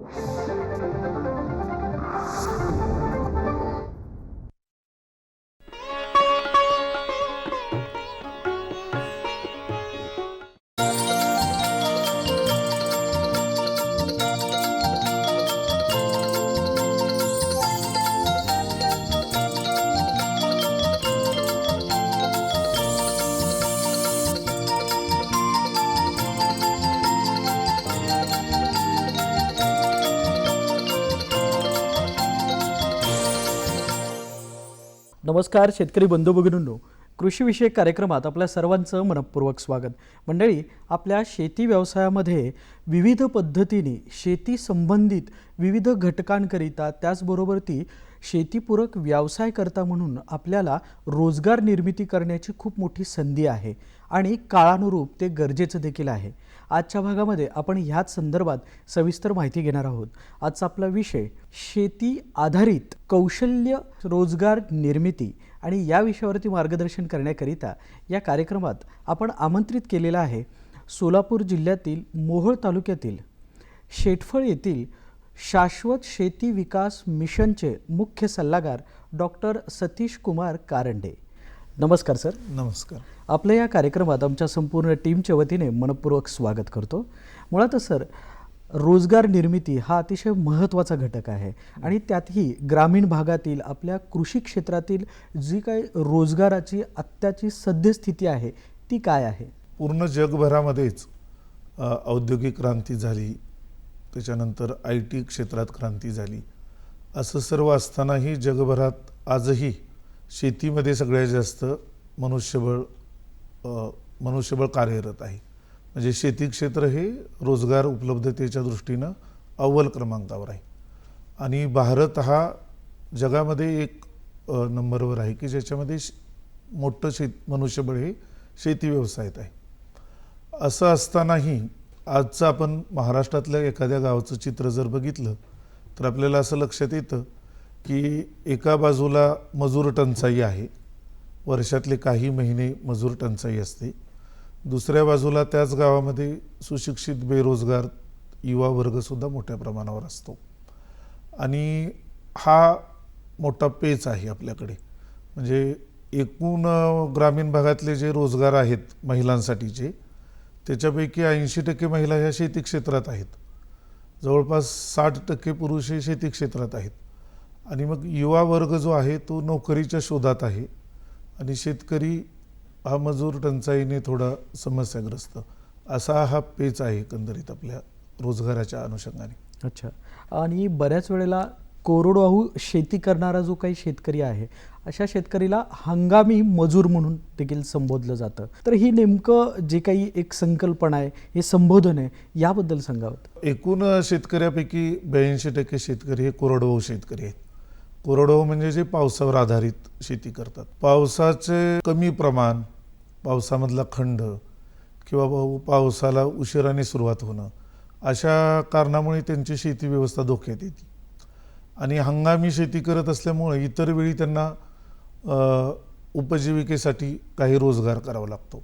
Thank you. नमस्कार शेतकरी बंधू भगिनींनो. कृषीविषयक कार्यक्रमात आपल्या सर्वांचं मनपूर्वक स्वागत. मंडळी आपल्या शेती व्यवसायामध्ये विविध पद्धतीने शेती संबंधित विविध घटकांकरिता त्याचबरोबर ती शेतीपूरक व्यवसाय करता म्हणून आपल्याला रोजगार निर्मिती करण्याची खूप मोठी संधी आहे आणि काळानुरूप ते गरजेचं देखील आहे. आजच्या भागामध्ये आपण ह्याच संदर्भात सविस्तर माहिती घेणार आहोत. आजचा आपला विषय शेती आधारित कौशल्य रोजगार निर्मिती. आणि या विषयावरती मार्गदर्शन करण्याकरिता या कार्यक्रमात आपण आमंत्रित केलेला आहे सोलापूर जिल्ह्यातील मोहोळ तालुक्यातील शेटफळ येथील शाश्वत शेती विकास मिशनचे मुख्य सल्लागार डॉक्टर सतीश कुमार कारंडे. नमस्कार सर. नमस्कार. आपल्या या कार्यक्रमात आमच्या संपूर्ण टीमच्या वतीने मनपूर्वक स्वागत करतो. मुळातच सर रोजगार निर्मिती हा अतिशय महत्त्वाचा घटक आहे. आणि त्यातही ग्रामीण भागातील आपल्या कृषी क्षेत्रातील जी काही रोजगाराची आत्ताची सद्यस्थिती आहे ती काय आहे? पूर्ण जगभरामध्येच औद्योगिक क्रांती झाली त्याच्यानंतर आय टी क्षेत्रात क्रांती झाली. असं सर्व असतानाही जगभरात आजही शेतीमध्ये सगळ्यात जास्त मनुष्यबळ मनुष्यबळ कार्यरत आहे. म्हणजे शेती क्षेत्र हे रोजगार उपलब्धतेच्या दृष्टीनं अव्वल क्रमांकावर आहे. आणि भारत हा जगामध्ये एक नंबरवर आहे की ज्याच्यामध्ये श- मोठं शेत मनुष्यबळ हे शेती व्यवसायात आहे. असं असतानाही आजचं आपण महाराष्ट्रातल्या एखाद्या गावाचं चित्र जर बघितलं तर आपल्याला असं लक्षात येतं की एका बाजूला मजूर टंचाई आहे. वर्षातले काही महिने मजूर टंचाई असते. दुसऱ्या बाजूला त्याच गावामध्ये सुशिक्षित बेरोजगार युवा वर्गसुद्धा मोठ्या प्रमाणावर असतो. आणि हा मोठा पेच आहे आपल्याकडे. म्हणजे एकूण ग्रामीण भागातले जे रोजगार आहेत महिलांसाठीचे त्याच्यापैकी ऐंशी टक्के महिला ह्या शेती क्षेत्रात आहेत. जवळपास साठ टक्के पुरुष हे शेती क्षेत्रात आहेत. आणि मग युवा वर्ग जो आहे तो नोकरीच्या शोधात आहे. आणि शेतकरी हा मजूर टंचाईने थोडा समस्याग्रस्त. असा हा पेच आहे एकंदरीत आपल्या रोजगाराच्या अनुषंगाने. अच्छा. आणि बऱ्याच वेळेला कोरडवाहू शेती करणारा जो काही शेतकरी आहे अशा शेतकरीला हंगामी मजूर म्हणून देखील संबोधलं जातं. तर ही नेमकं जे काही एक संकल्पना आहे हे संबोधन आहे याबद्दल सांगावं. एकूण शेतकऱ्यापैकी ब्याऐंशी टक्के शेतकरी हे कोरडवाहू शेतकरी आहेत. कोरडवाहू म्हणजे जे पावसावर आधारित शेती करतात. पावसाचे कमी प्रमाण पावसामधला खंड किंवा पावसाला उशिराने सुरुवात होणं अशा कारणामुळे त्यांची शेती व्यवस्था धोक्यात येते. आणि हंगामी शेती करत असल्यामुळे इतर वेळी त्यांना उपजीविकेसाठी काही रोजगार करावा लागतो.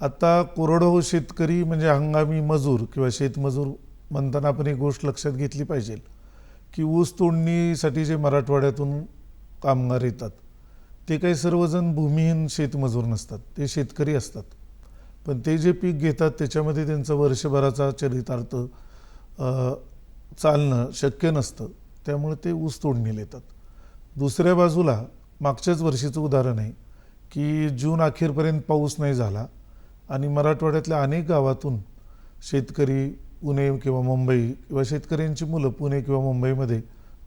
आता कोरडवाहू शेतकरी म्हणजे हंगामी मजूर किंवा शेतमजूर म्हणताना आपण एक गोष्ट लक्षात घेतली पाहिजे की ऊस तोडणीसाठी जे मराठवाड्यातून कामगार येतात ते काही सर्वजण भूमिहीन शेतमजूर नसतात. ते शेतकरी असतात. पण ते जे पीक घेतात त्याच्यामध्ये त्यांचं वर्षभराचा चरितार्थ चालणं शक्य नसतं. त्यामुळे ते ऊस तोडणीला येतात दुसऱ्या बाजूला मागच्याच वर्षीचं उदाहरण आहे की जून अखेरपर्यंत पाऊस नाही झाला आणि मराठवाड्यातल्या अनेक गावातून शेतकरी पुणे किंवा मुंबई किंवा शेतकऱ्यांची मुलं पुणे किंवा मुंबईमध्ये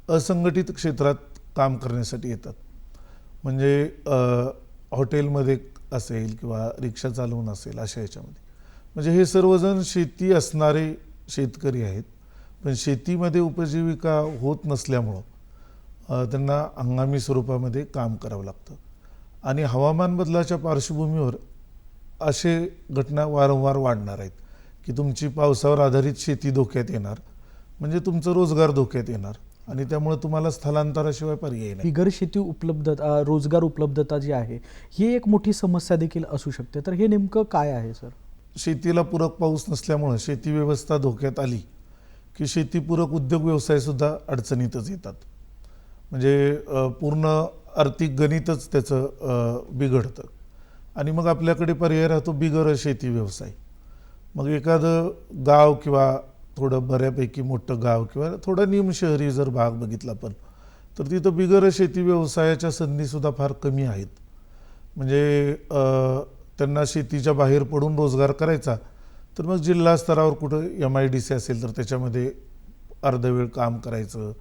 असंघटित क्षेत्रात काम करण्यासाठी येतात. म्हणजे हॉटेलमध्ये असेल किंवा रिक्षा चालवून असेल अशा याच्यामध्ये. म्हणजे हे सर्वजण शेती असणारे शेतकरी आहेत. पण शेतीमध्ये उपजीविका होत नसल्यामुळं त्यांना हंगामी स्वरूपामध्ये काम करावं लागतं. आणि हवामान बदलाच्या पार्श्वभूमीवर असे घटना वारंवार वाढणार आहेत की तुमची पावसावर आधारित शेती धोक्यात येणार. म्हणजे तुमचं रोजगार धोक्यात येणार. आणि त्यामुळे तुम्हाला स्थलांतराशिवाय पर्याय नाही. बिगर शेती उपलब्धता रोजगार उपलब्धता जी आहे ही एक मोठी समस्या देखील असू शकते. तर हे नेमकं काय आहे सर? शेतीला पूरक पाऊस नसल्यामुळं शेती व्यवस्था धोक्यात आली की शेतीपूरक उद्योग व्यवसायसुद्धा अडचणीतच येतात. म्हणजे पूर्ण आर्थिक गणितच त्याचं बिघडतं. आणि मग आपल्याकडे पर्याय राहतो बिगर शेती व्यवसाय. मग एखादं गाव किंवा थोडं बऱ्यापैकी मोठं गाव किंवा थोडं निमशहरी जर भाग बघितला आपण तर तिथं बिगर शेती व्यवसायाच्या संधीसुद्धा फार कमी आहेत. म्हणजे त्यांना शेतीच्या बाहेर पडून रोजगार करायचा तर मग जिल्हा स्तरावर कुठं एम आय डी सी असेल तर त्याच्यामध्ये अर्धवेळ काम करायचं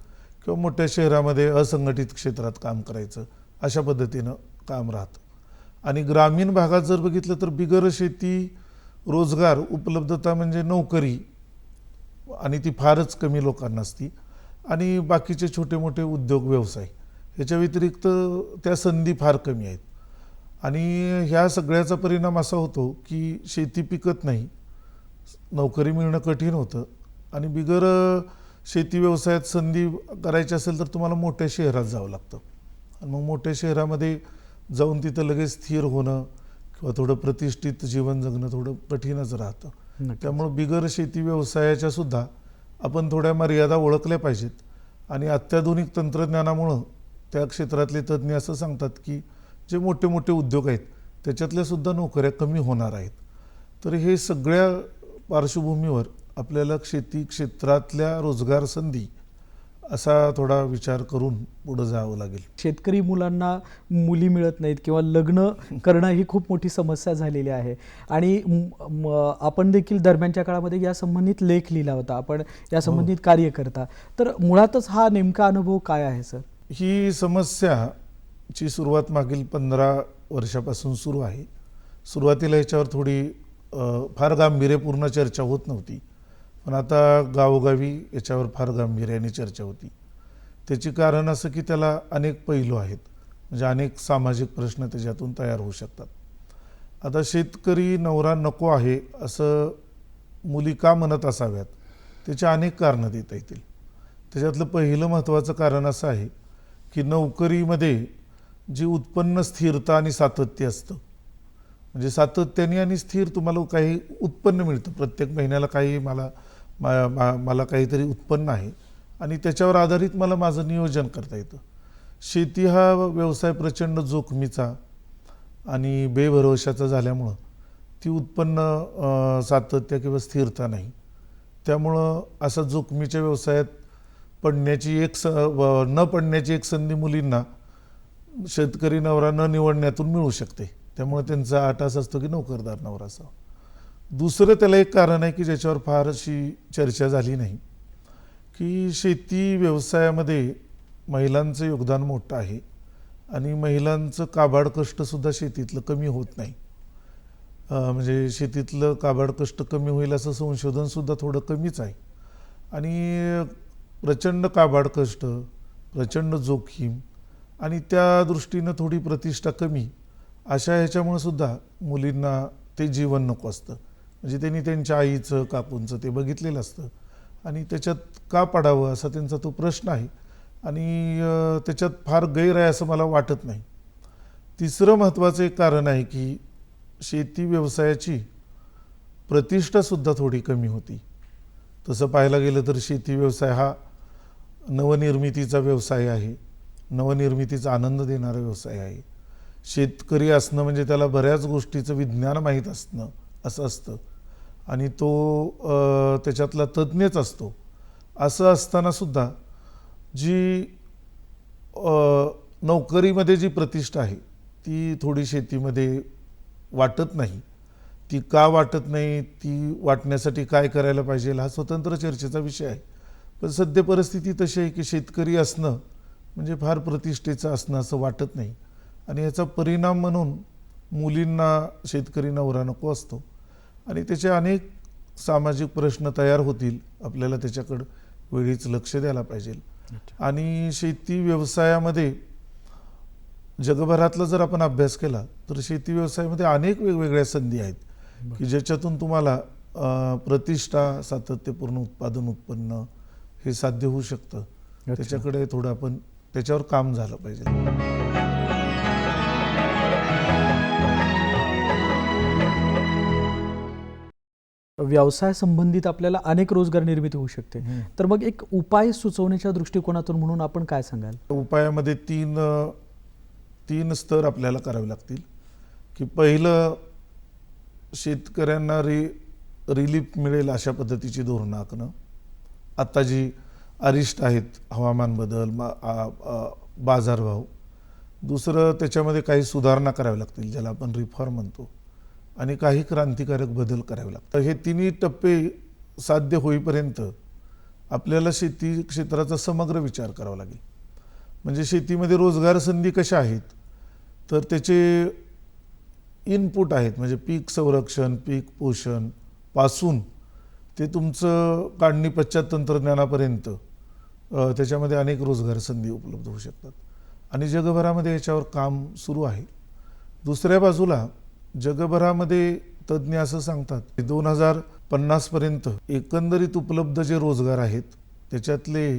किंवा मोठ्या शहरामध्ये असंघटित क्षेत्रात काम करायचं अशा पद्धतीनं काम राहतं. आणि ग्रामीण भागात जर बघितलं तर बिगर शेती रोजगार उपलब्धता म्हणजे नोकरी आणि ती फारच कमी लोकांना असती. आणि बाकीचे छोटे मोठे उद्योग व्यवसाय ह्याच्या व्यतिरिक्त त्या संधी फार कमी आहेत. आणि ह्या सगळ्याचा परिणाम असा होतो की शेती पिकत नाही नोकरी मिळणं कठीण होतं आणि बिगर शेती व्यवसायात संधी करायची असेल तर तुम्हाला मोठ्या शहरात जावं लागतं. आणि मग मोठ्या शहरामध्ये जाऊन तिथं लगेच स्थिर होणं किंवा थोडं प्रतिष्ठित जीवन जगणं थोडं कठीणच राहतं. त्यामुळं बिगर शेती व्यवसायाच्या सुद्धा आपण थोड्या मर्यादा ओळखल्या पाहिजेत. आणि अत्याधुनिक तंत्रज्ञानामुळं त्या क्षेत्रातले तज्ज्ञ असं सांगतात की जे मोठे मोठे उद्योग आहेत त्याच्यातल्या सुद्धा नोकऱ्या कमी होणार आहेत. तर हे सगळ्या पार्श्वभूमीवर आपल्याला शेती क्षेत्रातल्या रोजगार संधी असा थोडा विचार करून पुढं जावं लागेल. शेतकरी मुलांना मुली मिळत नाहीत किंवा लग्न करणं ही खूप मोठी समस्या झालेली आहे. आणि आपण देखील दरम्यानच्या काळामध्ये या संबंधित लेख लिहिला होता. आपण या संबंधित कार्य करता. तर मुळातच हा नेमका अनुभव काय आहे सर? ही समस्याची सुरुवात मागील पंधरा वर्षापासून सुरू आहे. सुरुवातीला याच्यावर थोडी फार गांभीर्यपूर्ण चर्चा होत नव्हती. पण आता गावोगावी याच्यावर फार गांभीर्याने चर्चा होती. त्याची कारण असं की त्याला अनेक पैलू आहेत. म्हणजे अनेक सामाजिक प्रश्न त्याच्यातून तयार होऊ शकतात. आता शेतकरी नवरा नको आहे असं मुली का म्हणत असाव्यात? त्याची अनेक कारणं देता येतील. त्याच्यातलं पहिलं महत्त्वाचं कारण असं आहे की नोकरीमध्ये जी उत्पन्न स्थिरता आणि सातत्य असतं. म्हणजे सातत्याने आणि स्थिर तुम्हाला काही उत्पन्न मिळतं. प्रत्येक महिन्याला काही मला मा- मा- मला काहीतरी उत्पन्न आहे आणि त्याच्यावर आधारित मला माझं नियोजन करता येतं. शेती हा व्यवसाय प्रचंड जोखमीचा आणि बेभरवशाचा झाल्यामुळं ती उत्पन्न सातत्य किंवा स्थिरता नाही. त्यामुळं असा जोखमीच्या व्यवसायात पडण्याची एक स व- न पडण्याची एक संधी मुलींना शेतकरी नवरा न निवडण्यातून मिळू शकते. त्यामुळे त्यांचा आटास असतो की नोकरदार नवरा असावा. दुसरं त्याला एक कारण आहे की ज्याच्यावर फार अशी चर्चा झाली नाही की शेती व्यवसायामध्ये महिलांचं योगदान मोठं आहे आणि महिलांचं काबाड कष्टसुद्धा शेतीतलं कमी होत नाही. म्हणजे शेतीतलं काबाड कष्ट कमी होईल असं संशोधनसुद्धा थोडं कमीच आहे. आणि प्रचंड काबाड कष्ट प्रचंड जोखीम आणि त्या दृष्टीनं थोडी प्रतिष्ठा कमी अशा ह्याच्यामुळं सुद्धा मुलींना ते जीवन नको असतं. म्हणजे त्यांनी त्यांच्या आईचं काकूंचं ते बघितलेलं असतं. आणि त्याच्यात का पडावं असा त्यांचा तो प्रश्न आहे. आणि त्याच्यात फार गैर आहे असं मला वाटत नाही. तिसरं महत्त्वाचं एक कारण आहे की शेती व्यवसायाची प्रतिष्ठासुद्धा थोडी कमी होती. तसं पाहायला गेलं तर शेती व्यवसाय हा नवनिर्मितीचा व्यवसाय आहे. नवनिर्मितीचा आनंद देणारा व्यवसाय आहे. शेतकरी असणं म्हणजे त्याला बऱ्याच गोष्टीचं विज्ञान माहीत असणं असं असतं. आणि तो त्याच्यातला तज्ज्ञच असतो. असं असतानासुद्धा जी नोकरीमध्ये जी प्रतिष्ठा आहे ती थोडी शेतीमध्ये वाटत नाही. ती का वाटत नाही ती वाटण्यासाठी काय करायला पाहिजे हा स्वतंत्र चर्चेचा विषय आहे. पण सध्या परिस्थिती तशी आहे की शेतकरी असणं म्हणजे फार प्रतिष्ठेचं असणं असं वाटत नाही. आणि याचा परिणाम म्हणून मुलींना शेतकरी नवरा नको असतो. आणि त्याचे अनेक सामाजिक प्रश्न तयार होतील. आपल्याला त्याच्याकडं वेळीच लक्ष द्यायला पाहिजे. आणि शेती व्यवसायामध्ये जगभरातला जर आपण अभ्यास केला तर शेती व्यवसायामध्ये अनेक वेगवेगळ्या संधी आहेत की ज्याच्यातून तुम्हाला प्रतिष्ठा सातत्यपूर्ण उत्पादन उत्पन्न हे साध्य होऊ शकतं. त्याच्याकडे थोडं आपण त्याच्यावर काम झालं पाहिजे. व्यवसाय संबंधित आपल्याला अनेक रोजगार निर्मिती होऊ शकते. तर मग एक उपाय सुचवण्याच्या दृष्टिकोनातून म्हणून आपण काय सांगाल? उपायामध्ये तीन तीन स्तर आपल्याला करावे लागतील. की पहिलं शेतकऱ्यांना रि रिलीफ मिळेल अशा पद्धतीची धोरणं आखणं. आत्ता जी अरिष्ट आहेत हवामान बदल बाजारभाव. दुसरं त्याच्यामध्ये काही सुधारणा कराव्या लागतील ज्याला आपण रिफॉर्म म्हणतो. आणि काही क्रांतिकारक बदल करावे लागतात. हे तिन्ही टप्पे साध्य होईपर्यंत आपल्याला शेती क्षेत्राचा समग्र विचार करावा लागेल. म्हणजे शेतीमध्ये रोजगार संधी कशा आहेत? तर त्याचे इनपुट आहेत. म्हणजे पीक संरक्षण पीक पोषणपासून ते तुमचं काढणी पश्चात तंत्रज्ञानापर्यंत त्याच्यामध्ये अनेक रोजगार संधी उपलब्ध होऊ शकतात. आणि जगभरामध्ये याच्यावर काम सुरू आहे. दुसऱ्या बाजूला जगभरामध्ये तज्ज्ञ असं सांगतात दोन हजार पन्नासपर्यंत एकंदरीत उपलब्ध जे रोजगार आहेत त्याच्यातले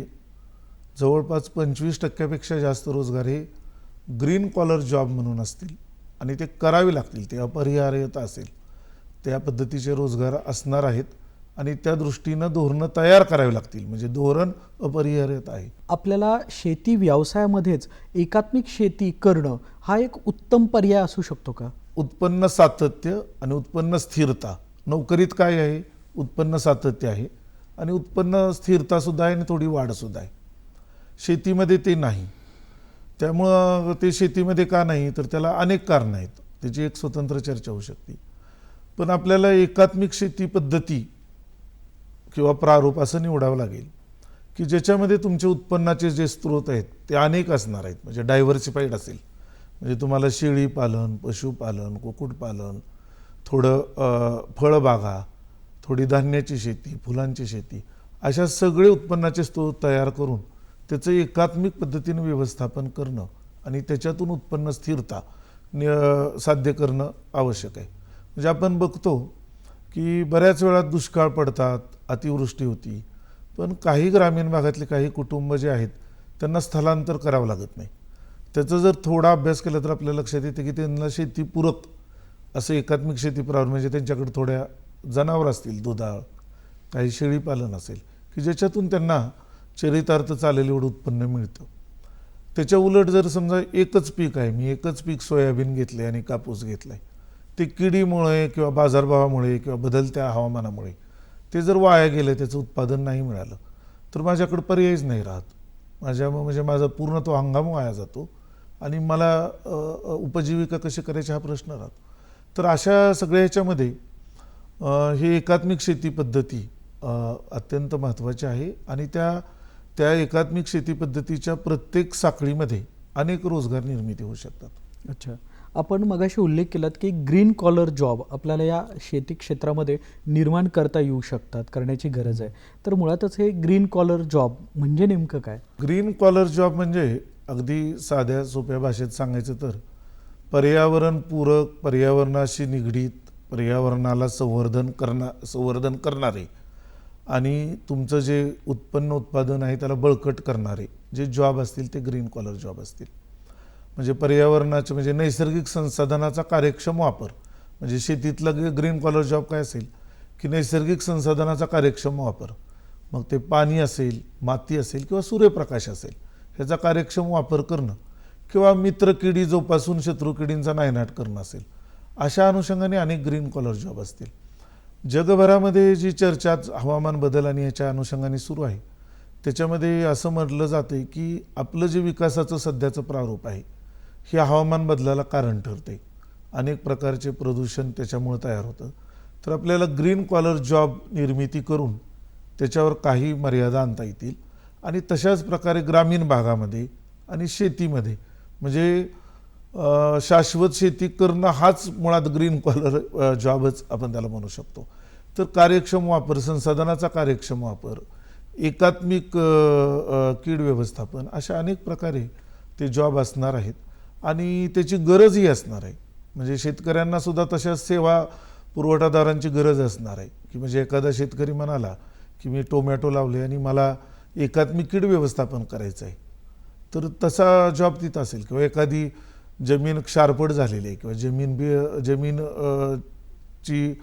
जवळपास पंचवीस टक्क्यापेक्षा जास्त रोजगार हे ग्रीन कॉलर जॉब म्हणून असतील आणि ते करावे लागतील ते अपरिहार्यता असेल त्या पद्धतीचे रोजगार असणार आहेत आणि त्या दृष्टीनं धोरणं तयार करावी लागतील. म्हणजे धोरण अपरिहार्यता आहे. आपल्याला शेती व्यवसायामध्येच एकात्मिक शेती करणं हा एक उत्तम पर्याय असू शकतो का? उत्पन्न सातत्य आणि उत्पन्न स्थिरता. नोकरीत काय आहे? उत्पन्न सातत्य आहे. आणि उत्पन्न स्थिरतासुद्धा आहे आणि थोडी वाढ सुद्धा आहे. शेतीमध्ये ते नाही. त्यामुळं ते शेतीमध्ये का नाही? तर त्याला अनेक कारणं आहेत. त्याची एक स्वतंत्र चर्चा होऊ शकते. पण आपल्याला एकात्मिक शेती पद्धती किंवा प्रारूप असं निवडावं लागेल की ज्याच्यामध्ये तुमचे उत्पन्नाचे जे स्रोत आहेत ते अनेक असणार आहेत. म्हणजे डायव्हर्सिफाईड असेल. म्हणजे तुम्हाला शेळी पालन पशुपालन कुक्कुटपालन थोडं फळबागा थोडी धान्याची शेती फुलांची शेती अशा सगळे उत्पन्नाचे स्रोत तयार करून त्याचं एकात्मिक पद्धतीनं व्यवस्थापन करणं आणि त्याच्यातून उत्पन्न स्थिरता साध्य करणं आवश्यक आहे. म्हणजे आपण बघतो की बऱ्याच वेळा दुष्काळ पडतात अतिवृष्टी होती पण काही ग्रामीण भागातले काही कुटुंब जे आहेत त्यांना स्थलांतर करावं लागत नाही. त्याचा जर थोडा अभ्यास केला तर आपल्या लक्षात येतं की त्यांना शेतीपूरक असं एकात्मिक शेती म्हणजे त्यांच्याकडे थोड्या जनावर असतील दुधाळ काही शेळीपालन असेल की ज्याच्यातून त्यांना चरितार्थ चालेल एवढं उत्पन्न मिळतं. त्याच्या उलट जर समजा एकच पीक आहे मी एकच पीक सोयाबीन घेतले आणि कापूस घेतलाय ते किडीमुळे किंवा बाजारभावामुळे किंवा बदलत्या हवामानामुळे ते जर वाया गेलं त्याचं उत्पादन नाही मिळालं तर माझ्याकडे पर्यायच नाही राहत. माझ्या म्हणजे माझा पूर्ण तो हंगाम वाया जातो. आणि मला उपजीविका कशी करायची हा प्रश्न राहतो. तर अशा सगळ्या ह्याच्यामध्ये ही एकात्मिक शेती पद्धती अत्यंत महत्त्वाची आहे आणि त्या त्या एकात्मिक शेती पद्धतीच्या प्रत्येक साखळीमध्ये अनेक रोजगार निर्मिती होऊ शकतात. अच्छा. आपण मगाशी उल्लेख केलात की ग्रीन कॉलर जॉब आपल्याला या शेती क्षेत्रामध्ये निर्माण करता येऊ शकतात करण्याची गरज आहे. तर मुळातच हे ग्रीन कॉलर जॉब म्हणजे नेमकं काय? ग्रीन कॉलर जॉब म्हणजे अगदी साध्या सोप्या भाषेत सांगायचं तर पर्यावरणपूरक पर्यावरणाशी निगडीत पर्यावरणाला संवर्धन करणा संवर्धन करणारे आणि तुमचं जे उत्पन्न उत्पादन आहे त्याला बळकट करणारे जे जॉब असतील ते ग्रीन कॉलर जॉब असतील. म्हणजे पर्यावरणाचे म्हणजे नैसर्गिक संसाधनाचा कार्यक्षम वापर म्हणजे शेतीतला ग्रीन कॉलर जॉब काय असेल की नैसर्गिक संसाधनाचा कार्यक्षम वापर. मग ते पाणी असेल माती असेल किंवा सूर्यप्रकाश असेल ह्याचा कार्यक्षम वापर करणं किंवा मित्र किडी जोपासून शत्रू किडींचा नायनाट करणं असेल अशा अनुषंगाने अनेक ग्रीन कॉलर जॉब असतील. जगभरामध्ये जी चर्चा हवामान बदल आणि याच्या अनुषंगाने सुरू आहे त्याच्यामध्ये असं म्हटलं जाते की आपलं जे विकासाचं सध्याचं प्रारूप आहे हे हवामान बदलाला कारण ठरते अनेक प्रकारचे प्रदूषण त्याच्यामुळे तयार होतं. तर आपल्याला ग्रीन कॉलर जॉब निर्मिती करून त्याच्यावर काही मर्यादा आणता येतील. आणि तशाच प्रकारे ग्रामीण भागामध्ये आणि शेतीमध्ये. म्हणजे शाश्वत शेती करणं हाच मुळात ग्रीन कॉलर जॉबच आपण त्याला म्हणू शकतो. तर कार्यक्षम वापर संसाधनाचा कार्यक्षम वापर एकात्मिक कीड व्यवस्थापन अशा अनेक प्रकारे ते जॉब असणार आहेत. आणि त्याची गरजही असणार आहे. म्हणजे शेतकऱ्यांना सुद्धा तशाच सेवा पुरवठादारांची गरज असणार आहे. की म्हणजे एखादा शेतकरी म्हणाला की मी टोमॅटो लावले आणि मला एकात्मिक कीड व्यवस्थापन करायचं आहे. तर तसा जॉब तिथं असेल किंवा एखादी जमीन क्षारपड झालेली आहे किंवा जमीन बी जमीन ची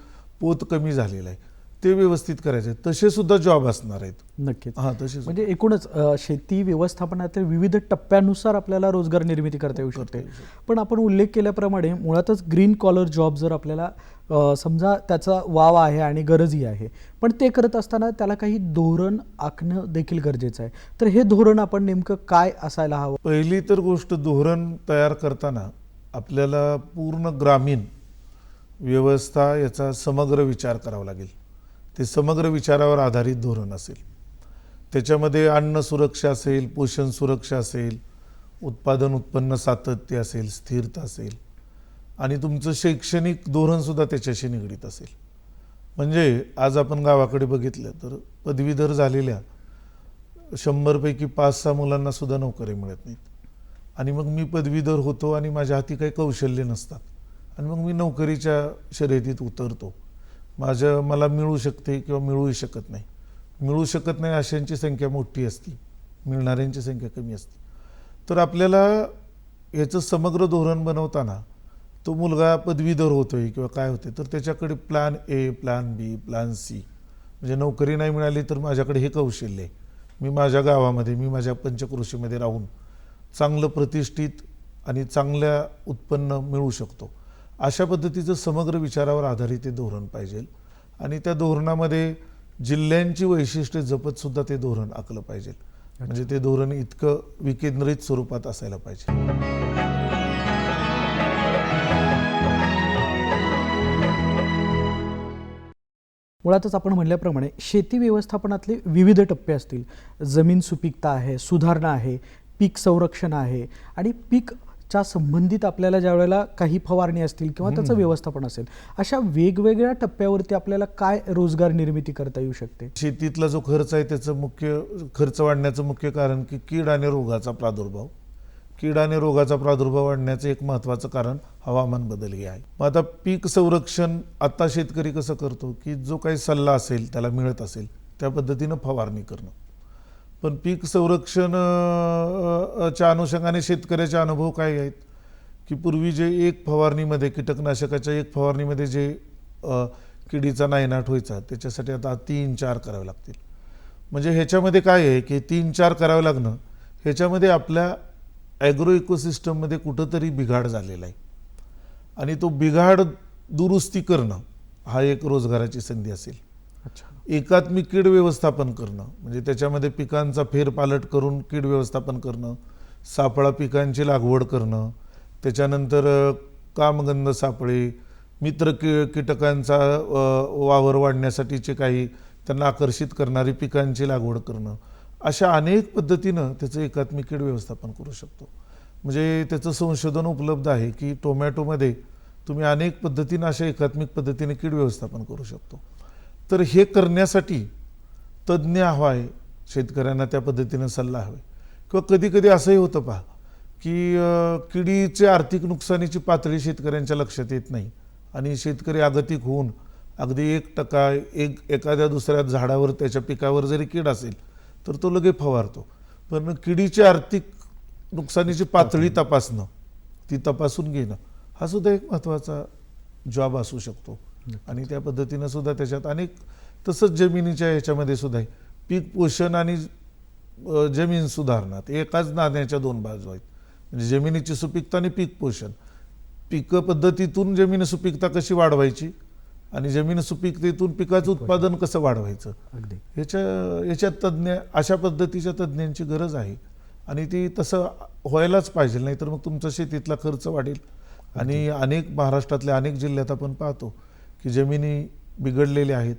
पोत कमी झालेला आहे ते व्यवस्थित करायचे तसे सुद्धा जॉब असणार आहेत. नक्कीच. हा तसे. म्हणजे एकूणच शेती व्यवस्थापनातील विविध टप्प्यानुसार आपल्याला रोजगार निर्मिती करता येऊ शकते. पण आपण उल्लेख केल्याप्रमाणे मुळातच ग्रीन कॉलर जॉब जर आपल्याला समजा त्याचा वाव आहे आणि गरजही आहे पण ते करत असताना त्याला काही धोरण आखणं देखील गरजेचं आहे. तर हे धोरण आपण नेमकं काय असायला हवं? पहिली तर गोष्ट धोरण तयार करताना आपल्याला पूर्ण ग्रामीण व्यवस्था याचा समग्र विचार करावा लागेल. ते समग्र विचारावर आधारित धोरण असेल. त्याच्यामध्ये अन्न सुरक्षा असेल पोषण सुरक्षा असेल उत्पादन उत्पन्न सातत्य असेल स्थिरता असेल. आणि तुमचं शैक्षणिक धोरणसुद्धा त्याच्याशी निगडीत असेल. म्हणजे आज आपण गावाकडे बघितलं तर पदवीधर झालेल्या शंभरपैकी पाच सहा मुलांना सुद्धा नोकरी मिळत नाहीत. आणि मग मी पदवीधर होतो आणि माझ्या हाती काही कौशल्य नसतात. आणि मग मी नोकरीच्या शर्यतीत उतरतो. माझ्या मला मिळू शकते किंवा मिळूही शकत नाही. मिळू शकत नाही अशांची संख्या मोठी असती. मिळणाऱ्यांची संख्या कमी असते. तर आपल्याला याचं समग्र धोरण बनवताना तो मुलगा पदवीधर होतोय किंवा काय होते तर त्याच्याकडे plan A plan B plan C म्हणजे नोकरी नाही मिळाली तर माझ्याकडे हे कौशल्य आहे. मी माझ्या गावामध्ये मी माझ्या पंचकृषीमध्ये राहून चांगलं प्रतिष्ठित आणि चांगल्या उत्पन्न मिळू शकतो. अशा पद्धतीचं समग्र विचारावर आधारित ते धोरण पाहिजे आणि त्या धोरणामध्ये जिल्ह्यांची वैशिष्ट्ये जपतसुद्धा ते धोरण आखलं पाहिजे. म्हणजे ते धोरण इतकं विकेंद्रित स्वरूपात असायला पाहिजे. मुळातच आपण म्हणल्याप्रमाणे शेती व्यवस्थापनातले विविध टप्पे असतील. जमीन सुपीकता आहे सुधारणा आहे पीक संरक्षण आहे आणि पीकच्या संबंधित आपल्याला ज्या वेळेला काही फवारणी असतील किंवा त्याचं व्यवस्थापन असेल अशा वेगवेगळ्या टप्प्यावरती आपल्याला काय रोजगार निर्मिती करता येऊ शकते? शेतीतला जो खर्च आहे त्याचं मुख्य खर्च वाढण्याचं मुख्य कारण की कीड आणि रोगाचा प्रादुर्भाव. कीड आणि रोगाचा प्रादुर्भाव वाढण्याचं एक महत्त्वाचं कारण हवामान बदल हे आहे. मग आता पीक संरक्षण आता शेतकरी कसं करतो की जो काही सल्ला असेल त्याला मिळत असेल त्या पद्धतीनं फवारणी करणं. पण पीक संरक्षण च्या अनुषंगाने शेतकऱ्याचे अनुभव काय आहेत? की पूर्वी जे एक फवारणीमध्ये कीटकनाशकाच्या एक फवारणीमध्ये जे किडीचा नायनाट व्हायचा त्याच्यासाठी आता तीन चार करावे लागतील. म्हणजे ह्याच्यामध्ये काय आहे की तीन चार करावं लागणं ह्याच्यामध्ये आपल्या ॲग्रो इकोसिस्टममध्ये कुठंतरी बिघाड झालेला आहे. आणि तो बिघाड दुरुस्ती करणं हा एक रोजगाराची संधी असेल. एकात्मिक कीड व्यवस्थापन करणं म्हणजे त्याच्यामध्ये पिकांचा फेरपालट करून कीड व्यवस्थापन करणं सापळा पिकांची लागवड करणं त्याच्यानंतर कामगंध सापळे मित्र कि कीटकांचा वावर वाढण्यासाठीचे काही त्यांना आकर्षित करणारी पिकांची लागवड करणं अशा अनेक पद्धतीनं त्याचं एकात्मिक कीड व्यवस्थापन करू शकतो. म्हणजे त्याचं संशोधन उपलब्ध आहे की टोमॅटोमध्ये तुम्ही अनेक पद्धतीनं अशा एकात्मिक पद्धतीने कीड व्यवस्थापन करू शकतो. तर हे करण्यासाठी तज्ज्ञ हवा आहे शेतकऱ्यांना त्या पद्धतीनं सल्ला हवा किंवा कधीकधी असंही होतं पहा की किडीचे आर्थिक नुकसानीची पातळी शेतकऱ्यांच्या लक्षात येत नाही आणि शेतकरी आगतिक होऊन अगदी एक टक्का एक एखाद्या दुसऱ्या झाडावर त्याच्या पिकावर जरी कीड असेल तर तो लगे फवारतो. पण किडीची आर्थिक नुकसानीची पातळी तपासणं ती तपासून घेणं हा सुद्धा एक महत्त्वाचा जॉब असू शकतो. आणि त्या पद्धतीनं सुद्धा त्याच्यात अनेक तसंच जमिनीच्या याच्यामध्ये सुद्धा आहे. पीक पोषण आणि जमीन सुधारणा ते एकाच नाण्याच्या दोन बाजू आहेत. म्हणजे जमिनीची सुपीकता आणि पीक पोषण. पीक पद्धतीतून जमीन सुपीकता कशी वाढवायची? आणि जमीन सुपीकतेतून पिकाचं उत्पादन कसं वाढवायचं? अगदी. याच्या याच्यात तज्ज्ञ अशा पद्धतीच्या तज्ज्ञांची गरज आहे. आणि ती तसं व्हायलाच पाहिजे नाहीतर मग तुमचा शेतीतला खर्च वाढेल. आणि अनेक महाराष्ट्रातल्या अनेक जिल्ह्यात आपण पाहतो की जमिनी बिघडलेल्या आहेत.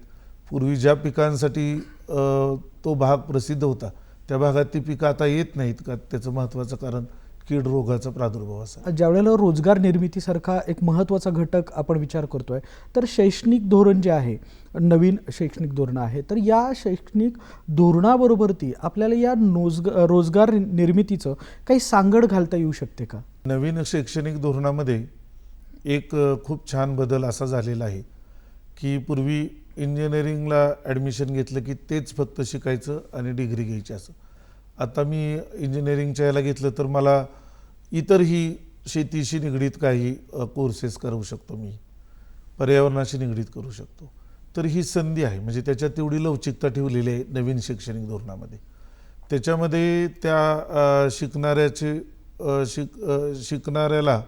पूर्वी ज्या पिकांसाठी तो भाग प्रसिद्ध होता त्या भागात ती पिकं आता येत नाहीत का? त्याचं महत्त्वाचं कारण कीड रोगाचा प्रादुर्भाव असा ज्यावेळेला रोजगार निर्मितीसारखा एक महत्त्वाचा घटक आपण विचार करतोय तर शैक्षणिक धोरण जे आहे नवीन शैक्षणिक धोरण आहे तर या शैक्षणिक धोरणाबरोबरती आपल्याला या नोजग रोजगार निर्मितीचं काही सांगड घालता येऊ शकते का? नवीन शैक्षणिक धोरणामध्ये एक खूप छान बदल असा झालेला आहे की पूर्वी इंजिनिअरिंगला ॲडमिशन घेतलं की तेच फक्त शिकायचं आणि डिग्री घ्यायची असं. आता मी इंजिनिअरिंगच्या याला घेतलं तर मला इतरही शेतीशी निगडीत काही कोर्सेस करू शकतो मी. पर्यावरणाशी निगडीत करू शकतो. तर ही संधी आहे. म्हणजे त्याच्यात तेवढी लवचिकता ठेवलेली आहे नवीन शैक्षणिक धोरणामध्ये. त्याच्यामध्ये त्या शिकणाऱ्याचे शिक शिकणाऱ्याला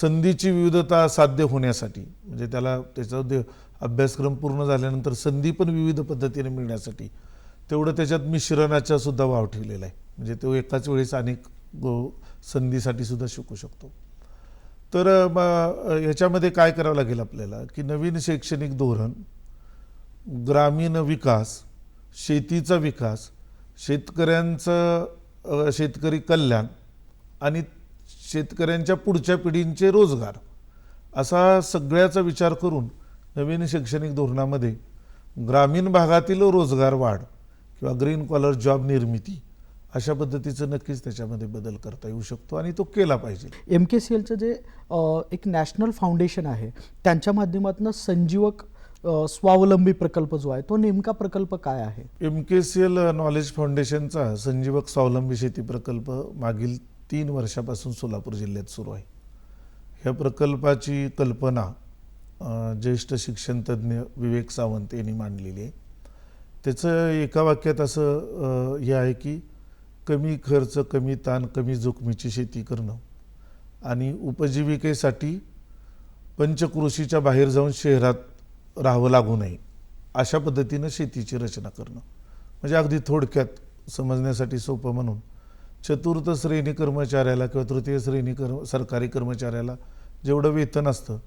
संधीची विविधता साध्य होण्यासाठी म्हणजे त्याला त्याचा अभ्यासक्रम पूर्ण झाल्यानंतर संधी पण विविध पद्धतीने मिळण्यासाठी तेवढं त्याच्यात मिश्रणाचा सुद्धा वाव ठेवलेला आहे. म्हणजे तो एकाच वेळेस अनेक संधीसाठी सुद्धा शिकू शकतो. तर ह्याच्यामध्ये याच्यामध्ये काय करावं लागेल आपल्याला? की नवीन शैक्षणिक धोरण ग्रामीण विकास शेतीचा विकास शेतकऱ्यांचं शेतकरी कल्याण आणि शेतकऱ्यांच्या पुढच्या पिढींचे रोजगार असा सगळ्याचा विचार करून नवीन शैक्षणिक धोरणामध्ये ग्रामीण भागातील रोजगार वाढ किंवा ग्रीन कॉलर जॉब निर्मिती अशा पद्धतीचं नक्कीच त्याच्यामध्ये बदल करता येऊ शकतो आणि तो केला पाहिजे. एम के सी एलचं जे एक नॅशनल फाउंडेशन आहे त्यांच्या माध्यमातून संजीवक स्वावलंबी प्रकल्प जो आहे तो नेमका प्रकल्प काय आहे? M K C L knowledge फाउंडेशनचा संजीवक स्वावलंबी शेती प्रकल्प मागील तीन वर्षापासून सोलापूर जिल्ह्यात सुरू आहे. ह्या प्रकल्पाची कल्पना ज्येष्ठ शिक्षणतज्ज्ञ विवेक सावंत यांनी मांडलेली आहे. त्याचं एका वाक्यात असं हे आहे की कमी खर्च कमी ताण कमी जोखमीची शेती करणं आणि उपजीविकेसाठी पंचकृषीच्या बाहेर जाऊन शहरात राहावं लागू नये अशा पद्धतीनं शेतीची रचना करणं. म्हणजे अगदी थोडक्यात समजण्यासाठी सोपं म्हणून चतुर्थ श्रेणी कर्मचाऱ्याला किंवा तृतीय श्रेणी कर्म सरकारी कर्मचाऱ्याला जेवढं वेतन असतं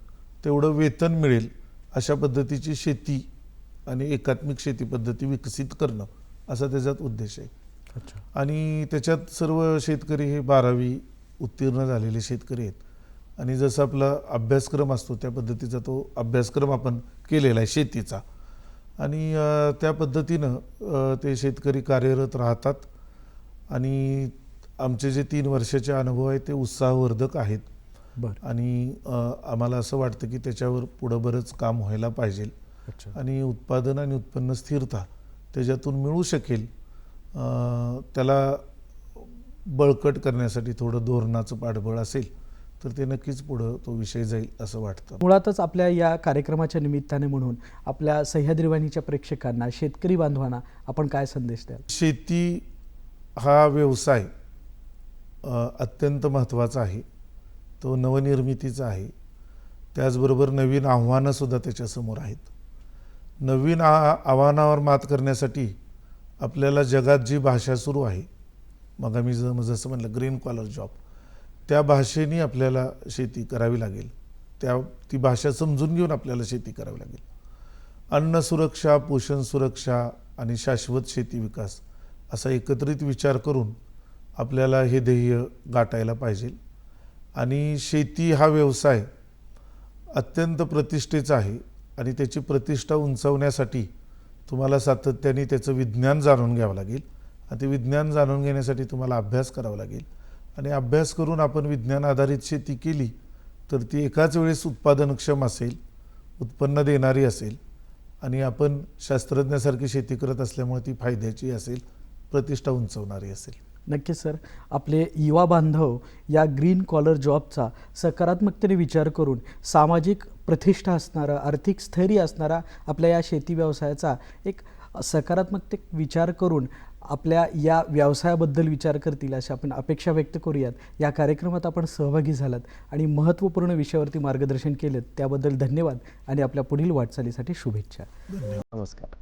तेवढं वेतन मिळेल अशा पद्धतीची शेती आणि एकात्मिक शेती पद्धती विकसित करणं असा त्याच्यात उद्देश आहे. अच्छा. आणि त्याच्यात सर्व शेतकरी हे बारावी उत्तीर्ण झालेले शेतकरी आहेत. आणि जसं आपला अभ्यासक्रम असतो त्या पद्धतीचा तो अभ्यासक्रम आपण केलेला आहे शेतीचा. आणि त्या पद्धतीनं ते शेतकरी कार्यरत राहतात. आणि आमचे जे तीन वर्षाचे अनुभव आहेत ते उत्साहवर्धक आहेत. बरं. आणि आम्हाला असं वाटतं की त्याच्यावर पुढं बरंच काम व्हायला पाहिजे. आणि उत्पादन आणि उत्पन्न स्थिरता त्याच्यातून मिळू शकेल. त्याला बळकट करण्यासाठी थोडं धोरणाचं पाठबळ असेल तर ते नक्कीच पुढं तो विषय जाईल असं वाटतं. मुळातच आपल्या या कार्यक्रमाच्या निमित्ताने म्हणून आपल्या सह्याद्री वाहिनीच्या प्रेक्षकांना शेतकरी बांधवांना आपण काय संदेश द्याल? शेती हा व्यवसाय अत्यंत महत्त्वाचा आहे. तो नवनिर्मितीचा आहे. त्याचबरोबर नवीन आव्हानंसुद्धा त्याच्यासमोर आहेत. नवीन आ आव्हानावर मात करण्यासाठी आपल्याला जगात जी भाषा सुरू आहे मग आम्ही ज जसं म्हणलं ग्रीन कॉलर जॉब त्या भाषेने आपल्याला शेती करावी लागेल. त्या ती भाषा समजून घेऊन आपल्याला शेती करावी लागेल. अन्न सुरक्षा पोषण सुरक्षा आणि शाश्वत शेती विकास असा एकत्रित विचार करून आपल्याला हे ध्येय गाठायला पाहिजे. आणि शेती हा व्यवसाय अत्यंत प्रतिष्ठेचा आहे. आणि त्याची प्रतिष्ठा उंचावण्यासाठी तुम्हाला सातत्याने त्याचं विज्ञान जाणून घ्यावं लागेल. आणि ते विज्ञान जाणून घेण्यासाठी तुम्हाला अभ्यास करावा लागेल. आणि अभ्यास करून आपण विज्ञान आधारित शेती केली तर ती एकाच वेळेस उत्पादनक्षम असेल उत्पन्न देणारी असेल आणि आपण शास्त्रज्ञासारखी शेती करत असल्यामुळे ती फायद्याची असेल प्रतिष्ठा उंचवणारी असेल. नक्कीच सर. आपले युवा बांधव या ग्रीन कॉलर जॉबचा सकारात्मकतेने विचार करून सामाजिक प्रतिष्ठा असणारा आर्थिक स्थैर्य असणारा आपल्या या शेती व्यवसायाचा एक सकारात्मकते विचार करून आपल्या या व्यवसायाबद्दल विचार करतील अशी आपण अपेक्षा व्यक्त करूयात. या कार्यक्रमात आपण सहभागी झालात आणि महत्त्वपूर्ण विषयावरती मार्गदर्शन केलं त्याबद्दल धन्यवाद आणि आपल्या पुढील वाटचालीसाठी शुभेच्छा. धन्यवाद. नमस्कार.